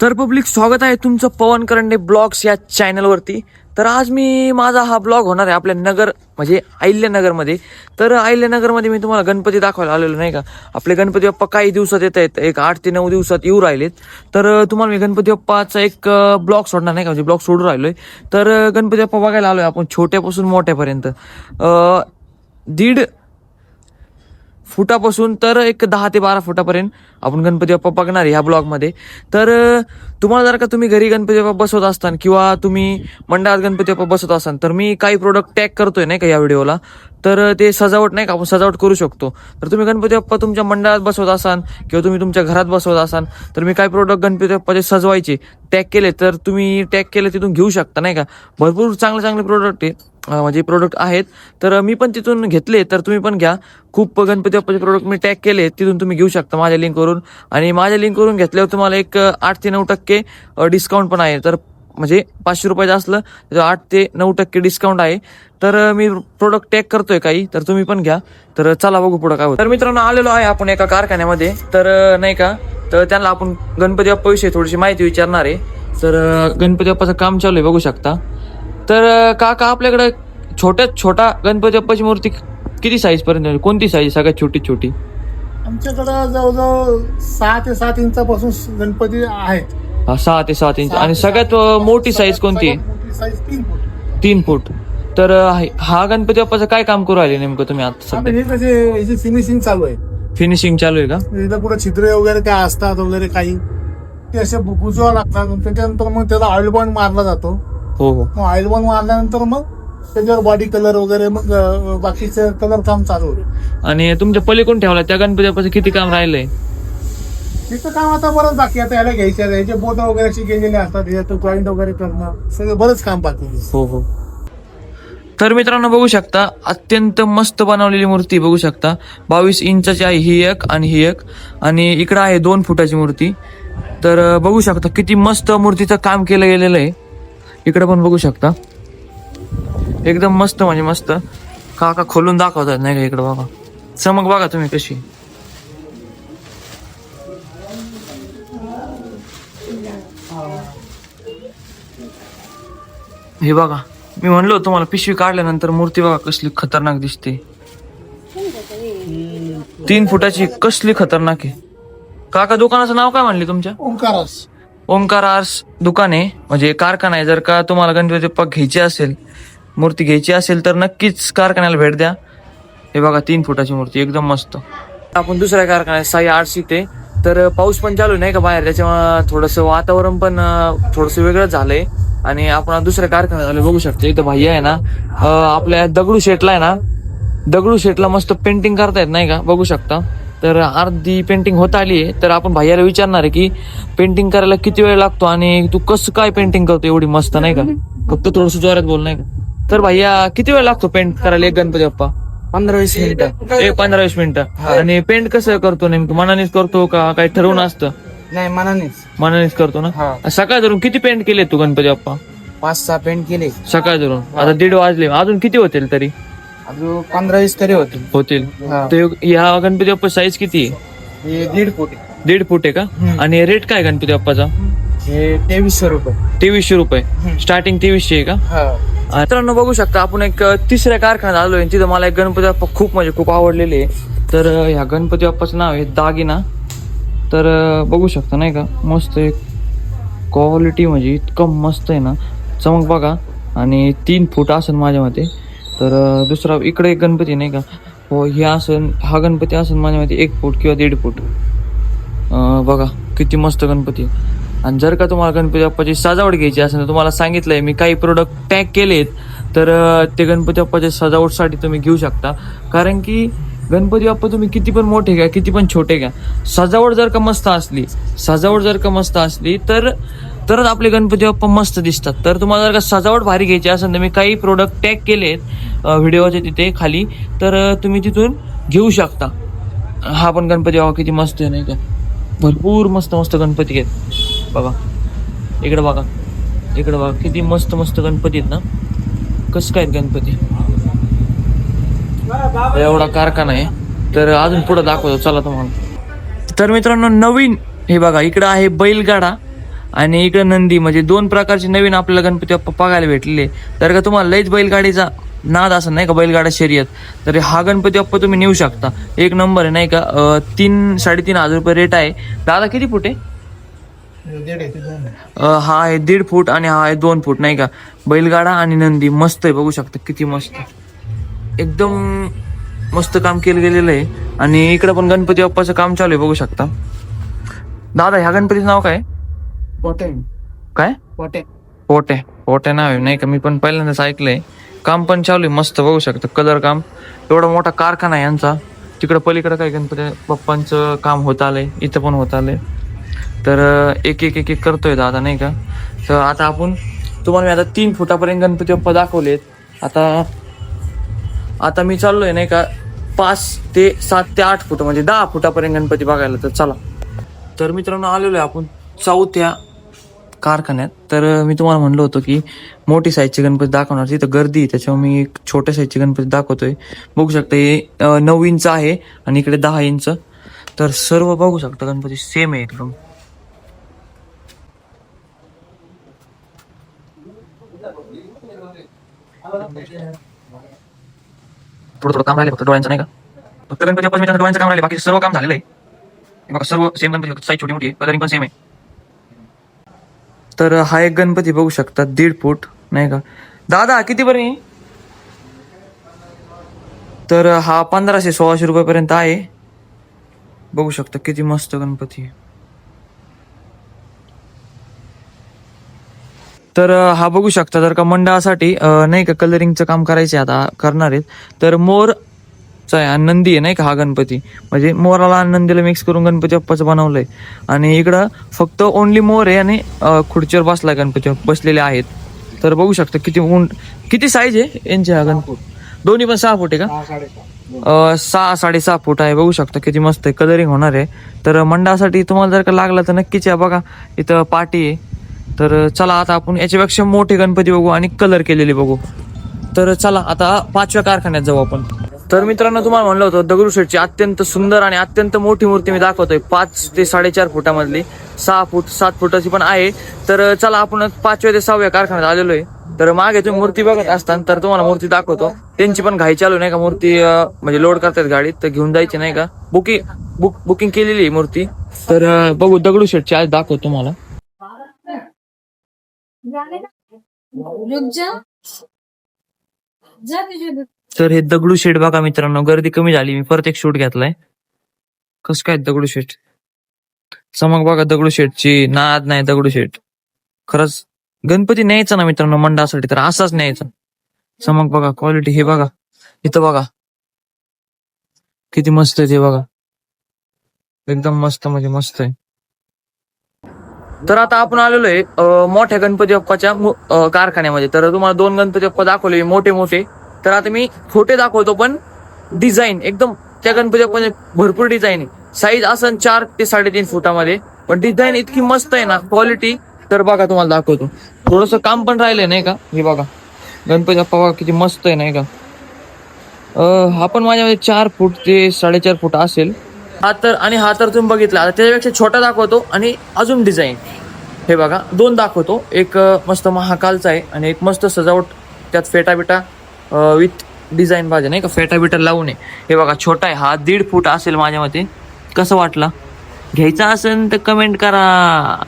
तर पब्लिक स्वागत आहे तुमचं पवन करंडे ब्लॉग्स या चॅनलवरती. तर आज मी माझा हा ब्लॉग होणार आहे आपल्या नगर म्हणजे अहिल्यानगरमध्ये. तर अहिल्यानगरमध्ये मी तुम्हाला गणपती दाखवायला आलेलो नाही का? आपले गणपती बाप्पा काही दिवसात येत आहेत एक आठ ते नऊ दिवसात येऊ राहिलेत. तर तुम्हाला मी गणपती बाप्पाचा एक ब्लॉग सोडणार नाही का? म्हणजे ब्लॉग सोडून राहिलोय. तर गणपती बाप्पा बघायला आलोय आपण छोट्यापासून मोठ्यापर्यंत. दीड फुटापासून तर एक दहा ते बारा फुटापर्यंत आपण गणपती बाप्पा बघणार आहे ह्या ब्लॉगमध्ये. तर तुम्हाला जर का तुम्ही घरी गणपती बाप्पा बसवत असताल किंवा तुम्ही मंडळात गणपती बाप्पा बसवत असाल तर मी काही प्रोडक्ट टॅग करतोय नाही का या व्हिडिओला. तर ते सजावट नाही का आपण सजावट करू शकतो. तर तुम्ही गणपती बाप्पा तुमच्या मंडळात बसवत असाल किंवा तुम्ही तुमच्या घरात बसवत असाल तर मी काही प्रोडक्ट गणपती बाप्पाचे सजवायचे टॅग केले तर तुम्ही टॅग केले तिथून घेऊ शकता नाही का. भरपूर चांगले चांगले प्रोडक्ट आहे. म्हणजे प्रोडक्ट आहेत. तर मी पण तिथून घेतले तर तुम्ही पण घ्या. खूप गणपती बाप्पाचे प्रोडक्ट मी टॅग केले तिथून तुम्ही घेऊ शकता माझ्या लिंकवरून आणि माझ्या लिंकवरून घेतल्यावर तुम्हाला एक आठ ते नऊ टक्के डिस्काउंट पण आहे. तर म्हणजे पाचशे रुपयाचं असलं तर आठ ते नऊ टक्के डिस्काउंट आहे. तर मी प्रोडक्ट टॅग करतोय काही तर तुम्ही पण घ्या. तर चला बघू पुढं काय होतं. तर मित्रांनो आलेलो आहे आपण एका कारखान्यामध्ये. तर नाही का तर त्यांना आपण गणपती बाप्पाविषयी थोडीशी माहिती विचारणार आहे. तर गणपती बाप्पाचं काम चालू आहे बघू शकता. तर काका आपल्याकडे छोट्यात छोटा गणपती बाप्पाची मूर्ती किती साईज पर्यंत? कोणती साईज सगळ्यात छोटी छोटी. आमच्याकडं जवळजवळ सहा ते सात इंचापासून गणपती आहेत. हा, सहा ते सात इंच. आणि सगळ्यात. अं, मोठी साईज कोणती? आहे साईज तीन फूट. तीन फूट. तर अं, हा गणपती बाप्पाचं काय काम करू राहिले नेमकं तुम्ही आता आता सध्या? हे कसे याची फिनिशिंग चालू आहे. फिनिशिंग चालू आहे का? इथं पुढे छिद्रे वगैरे काय असतात वगैरे काही ते असे बु- बुजवावं लागतात. मग त्याच्यानंतर मग त्याला ऑइल बॉन्ड मारला जातो. हो. हो मग ऑइल बॉन्ड मारल्यानंतर मग त्याच्यावर बॉडी कलर वगैरे मग अं, बाकीचं कलर काम चालू होतं आणि तुमच्या पलीकडून ठेवला त्या गणपती बाप्पाचं किती काम राहिलंय? तिथं काम आता बरंच बाकी आता याला घ्यायचे आहे. याचे बोट वगैरे असे गेलेले असतात. याचं जॉईंट वगैरे करणं. सगळं बरंच काम बाकी आहे. हो हो. तर मित्रांनो बघू शकता अत्यंत मस्त बनवलेली मूर्ती बघू शकता. बावीस इंचाची आहे ही एक आणि ही एक. आणि इकडं आहे दोन फुटाची मूर्ती. तर अं, बघू शकता किती मस्त मूर्तीचं काम केलं गेलेलं आहे. इकडं पण बघू शकता. एकदम मस्त म्हणजे मस्त. काका खोलून दाखवतात नाही का इकडं बघा. चमक बघा तुम्ही कशी. हे बघा मी म्हणलो तुम्हाला पिशवी काढल्यानंतर मूर्ती बघा कसली खतरनाक दिसते. तीन फुटाची कसली खतरनाक आहे. काका दुकानाचं नाव काय म्हणले तुमच्या? ओंकारास. ओंकार आर्स दुकान आहे. म्हणजे कारखाना आहे. जर का तुम्हाला गणपती बाप्पा घ्यायची असेल मूर्ती घ्यायची असेल तर नक्कीच कारखान्याला भेट द्या. हे बघा तीन फुटाची मूर्ती एकदम मस्त. आपण दुसऱ्या कारखान्यात साई आर्ट्स इथे. तर पाऊस पण चालू नाही का बाहेर? त्याच्यामुळे थोडंसं वातावरण पण थोडंसं वेगळंच झालंय. आणि आपण दुसऱ्या कारखान्यात आलो बघू शकतो. इथं भैया आहे ना आपल्या दगडू शेटला आहे ना दगडू शेटला मस्त पेंटिंग करतायत नाही का? बघू शकता. तर अर्धी पेंटिंग होत आली आहे. तर आपण भैयाला विचारणार आहे की पेंटिंग करायला किती वेळ लागतो आणि तू कसं काय पेंटिंग करतो एवढी मस्त नाही का? फक्त थोडस जोरात बोल नाही का? तर भैया किती वेळ लागतो पेंट करायला एक गणपती बाप्पा? पंधरा वीस मिनिटं. एक पंधरा वीस मिनिटं. आणि पेंट कसं करतो नेमकं? मनानेच करतो का काही ठरवून असतं? नाही मनानेच. मनानेच करतो ना? सकाळ धरून किती पेंट केले तू गणपती बाप्पा? पाच सहा पेंट केले. सकाळ धरून. आता दीड वाजले. अजून किती होतील तरी? अजून पंधरा वीस तरी होते होतील. हा. तर ह्या गणपती बाप्पा साईज किती? आहे हे दीड फूट दीड फूट आहे का? हम्म. आणि रेट काय गणपती बाप्पाचा? हे तेवीसशे रुपये. तेवीसशे रुपये. स्टार्टिंग तेवीसशे आहे का? हा. मित्रांनो बघू शकता आपण एक अ, तिसऱ्या कारखान्यात आलोय तिथं मला एक गणपती बाप्पा खूप म्हणजे खूप आवडलेले आहे. तर अ, ह्या गणपती बाप्पाचं नाव आहे दागिना. तर अ, बघू शकता नाही का? मस्त एक क्वालिटी म्हणजे इतकं मस्त आहे ना. चमक बघा. आणि तीन फूट असेल माझ्या मते. तर दुसरा इकडे एक गणपती नाही का? हो हे असन हा गणपती आसन माझ्या माहिती एक फूट किंवा दीड फूट. बघा किती मस्त गणपती. आणि जर का तुम्हाला गणपती बाप्पाची सजावट घ्यायची असेल तर तुम्हाला सांगितलंय मी काही प्रोडक्ट टॅग केलेत तर ते गणपती बाप्पाच्या सजावटसाठी तुम्ही घेऊ शकता. कारण की गणपती बाप्पा तुम्ही किती पण मोठे घ्या किती पण छोटे घ्या. सजावट जर का मस्त असली सजावट जर का मस्त असली तर तरच आपले गणपती बाप्पा मस्त दिसतात. तर तुम्हाला जर का सजावट भारी घ्यायची असेल तर मी काही प्रोडक्ट टॅग केलेत व्हिडिओचे तिथे खाली. तर तुम्ही तिथून घेऊ शकता. हा पण गणपती बाबा किती मस्त आहे नाही का? भरपूर मस्त मस्त गणपती आहेत. बघा इकडे बघा. इकडे बघा किती मस्त मस्त गणपती आहेत ना? कसं काय आहेत गणपती? एवढा कारखाना आहे. तर अजून पुढे दाखवतो. चला तुम्हाला. तर मित्रांनो नवीन हे बघा इकडं आहे बैलगाडा. आणि इकडं नंदी म्हणजे दोन प्रकारचे नवीन आपल्याला गणपती बाप्पा बघायला भेटलेले. तर का तुम्हाला लईच बैलगाडीचा नाद असं नाही का बैलगाडा शर्यत. तर हा गणपती बाप्पा तुम्ही नेऊ शकता. एक नंबर आहे नाही का? तीन साडेतीन हजार रुपये रेट आहे. दादा किती फूट आहे? हा आहे दीड फूट आणि हा आहे दोन फूट नाही का? बैलगाडा आणि नंदी मस्त आहे बघू शकता किती मस्त. एकदम मस्त काम केलं गेलेलं आहे. आणि इकडं पण गणपती बाप्पाचं काम चालू आहे बघू शकता. दादा ह्या गणपतीचं नाव काय? पोटे. काय? पोटे. पोटे. पोटे नाव आहे नाही का? मी पण पहिल्यांदाच ऐकलंय. काम पण चालू आहे मस्त बघू शकता. कलर काम. एवढा मोठा कारखाना आहे यांचा. तिकडं पलीकडं काय गणपती बाप्पांचं काम होत आलंय इथं पण होत आलंय. तर एक एक एक एक करतोय दादा नाही का? तर आता आपण तुम्हाला मी आता तीन फुटापर्यंत गणपती बाप्पा दाखवलेत. आता आता मी चाललोय नाही का? पाच ते सात ते आठ फुट म्हणजे दहा फुटापर्यंत गणपती बघायला तर चला. तर मित्रांनो आलेलो आहे आपण चौथ्या कारखान्यात. तर मी तुम्हाला म्हणलं होतं की मोठी साईजचे गणपती दाखवणार तिथं गर्दी आहे, त्याच्यामुळे मी एक छोट्या साईजचे गणपती दाखवतोय. बघू शकता हे नऊ इंच आहे आणि इकडे दहा इंच. तर सर्व बघू शकता गणपती. सेम आहे एकदम. थोडं थोडं काम राहिले फक्त डोळ्यांचं नाही का? फक्त गणपती डोळ्यांचं काम राहिले. बाकी सर्व काम झालेलं आहे. बघा सर्व सेम गणपती साईज छोटी मोठी आहे. कलरिंग पण सेम आहे. तर हा एक गणपती बघू शकता दीड फूट नाही का? दादा किती पर्यंत तर हा पंधराशे सोळाशे रुपयापर्यंत आहे. बघू शकता किती मस्त गणपती तर हा बघू शकता जर का मंडळासाठी नाही का कलरिंगचं काम करायचे आता करणार आहेत. तर मोर आहे. आणि नंदी आहे नाही का हा गणपती? म्हणजे मोराला आणि नंदीला मिक्स करून गणपती बाप्पाचं बनवलंय. आणि इकडं फक्त ओनली मोर आहे आणि खुर्चीवर बसलाय गणपती. बसलेले आहेत. तर बघू शकता किती उंड किती साईज आहे यांचे हा गणपती? दोन्ही पण सहा फूट आहे का? सहा साडेसहा. फूट आहे. बघू शकता किती मस्त आहे. कलरिंग होणार आहे. तर मंडळासाठी तुम्हाला जर का लागला तर नक्कीच या बघा. इथं पार्टी आहे. तर चला आता आपण याच्यापेक्षा मोठे गणपती बघू आणि कलर केलेले बघू. तर चला आता पाचव्या कारखान्यात जाऊ आपण. तर मित्रांनो तुम्हाला म्हणलं होतं दगडूशेठची अत्यंत सुंदर आणि अत्यंत मोठी मूर्ती मी दाखवतोय. पाच ते साडेचार फुटामधली. सहा फूट सात फुटाची पण आहे. तर चला आपण पाचव्या ते सहाव्या कारखान्यात आलेलो आहे. तर मागे तुम्ही मूर्ती बघत असताना तर तुम्हाला मूर्ती दाखवतो. त्यांची पण घाई चालू नाही का? मूर्ती म्हणजे लोड करतात गाडीत तर घेऊन जायची नाही का? बुकिंग बुक बुकिंग केलेली आहे मूर्ती. तर बघू दगडूशेठची आज दाखवतो तुम्हाला. जा. तर हे दगडू शेट बघा मित्रांनो गर्दी कमी झाली. मी परत एक शूट घेतलाय. कस काय दगडू शेट समग बघा दगडू शेटची नाद नाही दगडू शेट खरंच गणपती न्यायचा ना मित्रांनो मंडळासाठी तर असाच न्यायचा. समग बघा क्वालिटी हे बघा. इथं बघा. किती मस्त आहे ते बघा. एकदम मस्त म्हणजे मस्त आहे. तर आता आपण आलेलो आहे मोठ्या गणपती बाप्पाच्या कारखान्यामध्ये. तर तुम्हाला दोन गणपती बाप्पा दाखवले मोठे मोठे तर आता मी छोटे दाखवतो पण डिझाईन एकदम त्या गणपती पण भरपूर डिझाईन आहे. साईज असन चार ते साडेतीन फुटामध्ये पण डिझाईन इतकी मस्त आहे ना क्वालिटी तर बघा तुम्हाला दाखवतो. थोडस काम पण राहिलंय नाही का? हे बघा. गणपती बाप्पा बघा किती मस्त आहे नाही का? आपण हा पण माझ्यामध्ये चार फूट ते साडेचार फूट असेल. हा तर आणि हा तर तुम्ही बघितला. आता त्याच्यापेक्षा छोटा दाखवतो आणि अजून डिझाईन हे बघा दोन दाखवतो. एक मस्त महाकालचा आहे आणि एक मस्त सजावट त्यात फेटा बिटा विथ डिझाईन पाहिजे नाही का? फेटा बिटा लावू नये. हे बघा छोटा आहे. हा दीड फूट असेल माझ्या मते. कसं वाटला? घ्यायचा असेल तर कमेंट करा.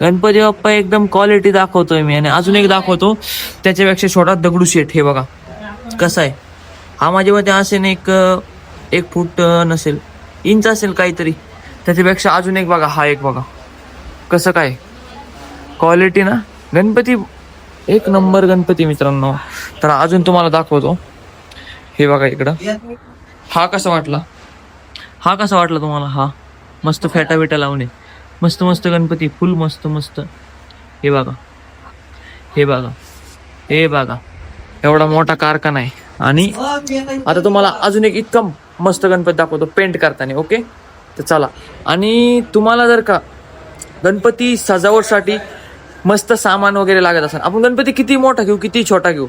गणपती बाप्पा एकदम क्वालिटी दाखवतोय मी. आणि अजून एक दाखवतो. त्याच्यापेक्षा छोटा दगडू शेट हे बघा. कसं आहे? हा माझ्या मते असेल एक एक फूट नसेल. इंच असेल काहीतरी. त्याच्यापेक्षा अजून एक बघा. हा एक बघा. कसं काय? क्वालिटी ना? गणपती एक नंबर गणपती मित्रांनो. तर अजून तुम्हाला दाखवतो. हे बघा इकडं. हा कसा वाटला? हा कसा वाटला तुम्हाला? हा. मस्त फेटा बिटा लावणे. मस्त मस्त गणपती. फुल मस्त मस्त. हे बघा. हे बघा. हे बघा. एवढा मोठा कारखाना आहे. आणि आता तुम्हाला अजून एक इतकं मस्त गणपती दाखवतो पेंट करताना ओके तर चला. आणि तुम्हाला जर का गणपती सजावटसाठी मस्त सामान वगैरे लागत असेल. आपण गणपती किती मोठा घेऊ किती छोटा घेऊ?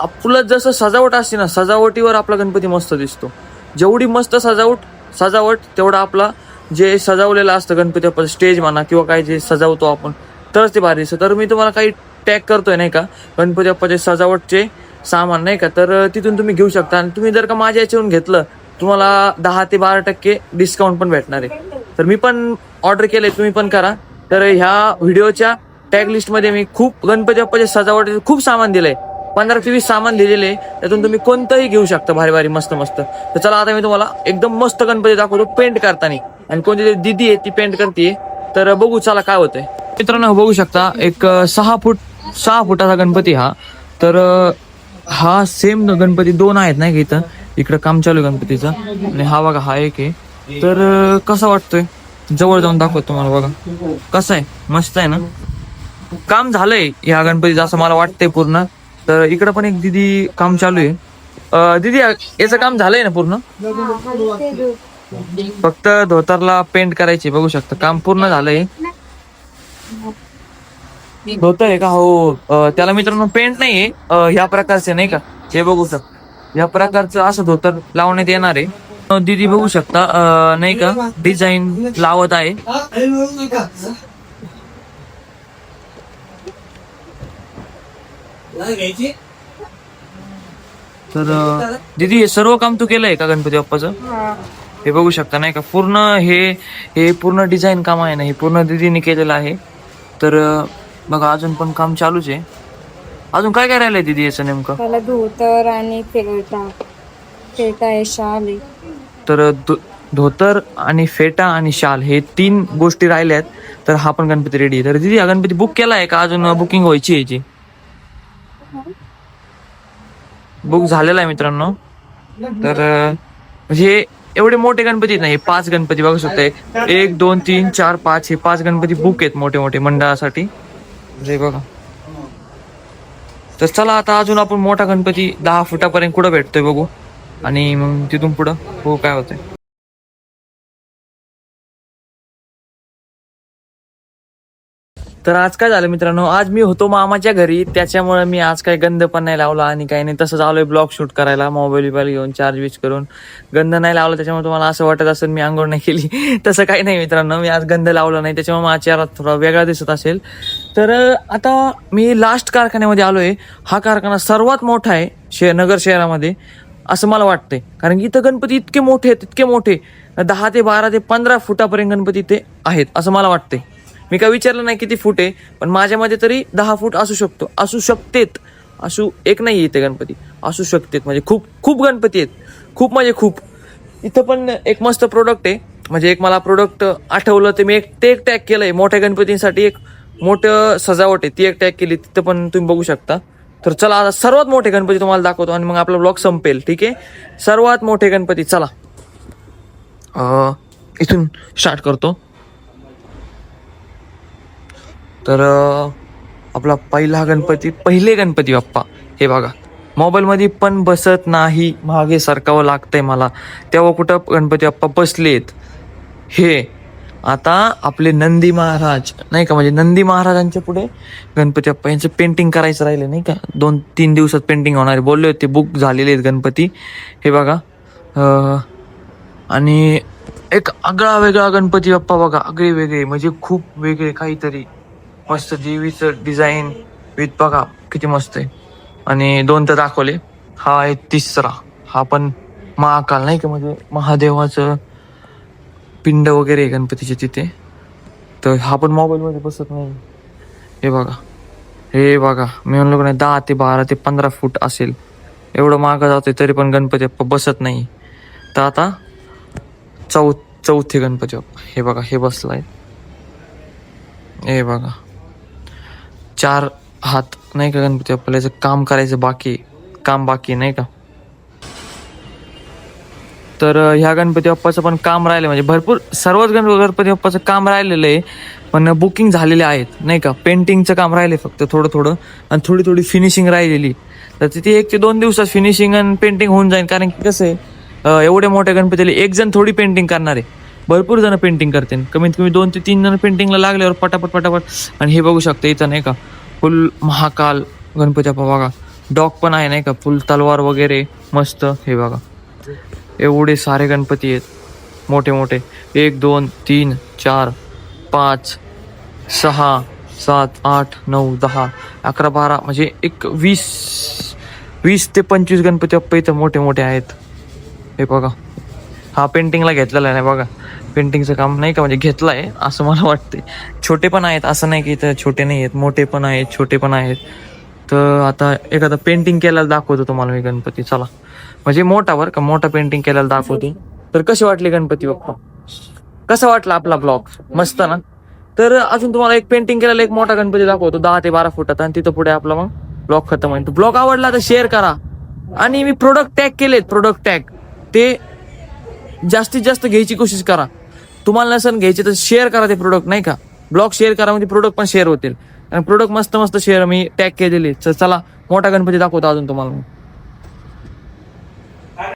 आपलं जसं सजावट असते ना सजावटीवर आपला गणपती मस्त दिसतो. जेवढी मस्त सजावट सजावट तेवढा आपला जे सजवलेलं असतं गणपती आपण स्टेज म्हणा किंवा काय जे सजवतो आपण तरच ते भारी दिसतं. तर मी तुम्हाला काही टॅग करतोय नाही का? गणपती बाप्पाचे सजावटचे सामान नाही का? तर तिथून तुम्ही घेऊ शकता. आणि तुम्ही जर का माझ्या याच्यावरून घेतलं तुम्हाला दहा ते बारा टक्के डिस्काउंट पण भेटणार आहे. तर मी पण ऑर्डर केले तुम्ही पण करा. तर ह्या व्हिडिओच्या टॅग लिस्टमध्ये मी खूप गणपती बाप्पाच्या सजावट खूप सामान दिलंय. पंधरा ते वीस सामान दिलेले. आहे. त्यातून तुम्ही कोणतंही घेऊ शकता भारी भारी मस्त मस्त. तर चला आता मी तुम्हाला एकदम मस्त गणपती दाखवतो पेंट करताना. आणि कोणती तरी दिदी आहे ती पेंट करते तर बघू चला काय होतंय. मित्रांनो बघू शकता एक सहा फूट सहा फुटाचा गणपती हा. तर हा सेम गणपती दोन आहेत नाही का इथं? इकडं काम चालू आहे गणपतीचं. आणि हा बघा हा एक आहे. तर कसा वाटतोय? जवळ जाऊन दाखवतो तुम्हाला बघा. कसं आहे? मस्त आहे ना? काम झालंय या गणपतीचं असं मला वाटतंय पूर्ण. तर इकडं पण एक दिदी काम चालू आहे. दिदी याचं काम झालंय ना पूर्ण? फक्त धोतरला पेंट करायची बघू शकता. काम पूर्ण झालंय. धोतर आहे का? हो. त्याला मित्रांनो पेंट नाहीये. ह्या प्रकारचे नाही का? हे बघू शकता. या प्रकारचं असं धोतर लावण्यात येणार आहे. दीदी बघू शकता नाही का? डिझाईन लावत आहे. तर दीदी हे सर्व काम तू केलंय का गणपती बाप्पाचं? हे बघू शकता नाही का? पूर्ण हे हे पूर्ण डिझाईन काम आहे ना हे पूर्ण दीदीने केलेलं आहे. तर बघा अजून पण काम चालूच आहे. अजून काय काय राहिलंय दीदी याचं नेमकं? मला धोतर आणि फेटा फेटा शाल आहे. तर धोतर आणि फेटा आणि शाल हे तीन गोष्टी राहिल्या आहेत तर हा पण गणपती रेडी आहे. तर दीदी हा गणपती बुक केलाय का? अजून बुकिंग व्हायची आहे याची? बुक झालेला आहे मित्रांनो. तर म्हणजे एवढे मोठे गणपती नाही पाच गणपती बघू शकता. एक दोन तीन चार पाच हे पाच गणपती बुक आहेत मोठे मोठे मंडळासाठी. बघा. तर चला आता अजून आपण मोठा गणपती दहा फुटापर्यंत कुठं भेटतोय बघू. आणि मग तिथून पुढं? हो काय होतंय? तर आज काय झालं मित्रांनो? आज मी होतो मामाच्या घरी. त्याच्यामुळे मी आज काही गंध पण नाही लावला आणि काही नाही. तसंच आलोय ब्लॉग शूट करायला. मोबाईल बिबाईल घेऊन चार्ज विच करून. गंध नाही लावला त्याच्यामुळे तुम्हाला असं वाटत असेल मी आंघोळ नाही केली. तसं काही नाही मित्रांनो. मी आज गंध लावला नाही. त्याच्यामुळे माझ्या चेहरा थोडा वेगळा दिसत असेल. तर आता मी लास्ट कारखान्यामध्ये आलोय. हा कारखाना सर्वात मोठा आहे शे नगर शहरामध्ये. असं मला वाटतंय. कारण की इथं गणपती इतके मोठे आहेत इतके मोठे. दहा ते बारा ते पंधरा फुटापर्यंत गणपती ते आहेत असं मला वाटतंय. मी काय विचारलं नाही किती फूट आहे पण माझ्यामध्ये तरी दहा फूट असू शकतो. असू शकतेत. असू एक नाही इथे गणपती. असू शकतेत. म्हणजे खूप खूप गणपती आहेत. खूप म्हणजे खूप. इथं पण एक मस्त प्रोडक्ट आहे. म्हणजे एक मला प्रोडक्ट आठवलं ते मी एक ते एक टॅग केलंय. मोठ्या गणपतींसाठी एक मोठं सजावट आहे. ती एक टॅग केली. तिथं पण तुम्ही बघू शकता. तर चला आता सर्वात मोठे गणपती तुम्हाला दाखवतो आणि मग आपला ब्लॉग संपेल ठीक आहे? सर्वात मोठे गणपती चला. इथून स्टार्ट करतो. तर आपला पहिला गणपती पहिले गणपती बाप्पा हे बघा. मोबाईलमध्ये पण बसत नाही मागे सरकावं लागतंय मला. तेव्हा कुठं गणपती बाप्पा बसलेत? हे आता आपले नंदी महाराज नाही का म्हणजे नंदी महाराजांच्या पुढे गणपती अप्पा यांचं पेंटिंग करायचं राहिलं नाही का? दोन तीन दिवसात पेंटिंग होणार बोलले होते बुक झालेले आहेत गणपती. हे बघा आणि एक आगळा वेगळा गणपती बाप्पा बघा आगळे वेगळे म्हणजे खूप वेगळे काहीतरी. मस्त देवीचं डिझाईन विथ बघा किती मस्त आहे. आणि दोन तर दाखवले. हा आहे तिसरा. हा पण महाकाल नाही का म्हणजे महादेवाचं पिंड वगैरे आहे गणपतीचे तिथे. तर हा पण मोबाईलमध्ये बसत नाही. हे बघा. हे बघा. मी म्हणलो नाही दहा ते बारा ते पंधरा फूट असेल. एवढं मागं जातोय तरी पण गणपती बाप्पा बसत नाही. तर आता चौ चौथे गणपती बाप्पा. हे बघा हे बसलाय. हे बघा. चार हात नाही का गणपती बाप्पाला? याचं काम करायचं बाकी काम बाकी नाही का? तर ह्या गणपती बाप्पाचं पण काम राहिलं म्हणजे भरपूर सर्वच गण गणपती बाप्पाचं काम राहिलेलं आहे पण बुकिंग झालेले आहेत नाही का? पेंटिंगचं काम राहिले फक्त थोडं थोडं आणि थोडी थोडी फिनिशिंग राहिलेली. तर तिथे एक ते दोन दिवसात फिनिशिंग आणि पेंटिंग होऊन जाईल कारण की कसं आहे एवढे मोठ्या गणपतीला एक जण थोडी पेंटिंग करणार. आहे भरपूर जण पेंटिंग करते. कमीत कमी दोन ते तीन जण पेंटिंगला लागल्यावर पटापट पटापट. आणि हे बघू शकता इथं नाही का? फुल महाकाल गणपती बाप्पा बघा. डॉग पण आहे नाही का? फुल तलवार वगैरे मस्त हे बघा. एवढे सारे गणपती आहेत. मोठे मोठे. एक दोन तीन चार पाच सहा सात आठ नऊ दहा अकरा बारा म्हणजे एक वीस वीस ते पंचवीस गणपती बाप्पा इथं मोठे मोठे आहेत. हे बघा. हा पेंटिंगला घेतलेला आहे बघा. पेंटिंगचं काम नाही का म्हणजे घेतलं आहे असं मला वाटते छोटे पण आहेत असं नाही की इथं छोटे नाही आहेत. मोठे पण आहेत छोटे पण आहेत. तर आता एखादा पेंटिंग केल्याला दाखवतो तुम्हाला मी गणपती. चला. म्हणजे मोठा बरं का मोठा पेंटिंग केलेला दाखवतो. तर कसे वाटले गणपती बाप्पा? कसा वाटला आपला ब्लॉग मस्त ना? तर अजून तुम्हाला एक पेंटिंग केलेला एक मोठा गणपती दाखवतो दहा ते बारा फुटात आणि तिथं पुढे आपला मग ब्लॉग खतम आहे ब्लॉग आवडला तर शेअर करा. आणि मी प्रोडक्ट टॅग केलेत प्रोडक्ट टॅग ते जास्तीत जास्त घ्यायची कोशिश करा. तुम्हाला नसन घ्यायचे तर शेअर करा ते प्रोडक्ट नाही का? ब्लॉग शेअर करा म्हणजे प्रोडक्ट पण शेअर होतील. आणि प्रोडक्ट मस्त मस्त शेअर मी टॅग केलेले चला मोठा गणपती दाखवतो अजून तुम्हाला.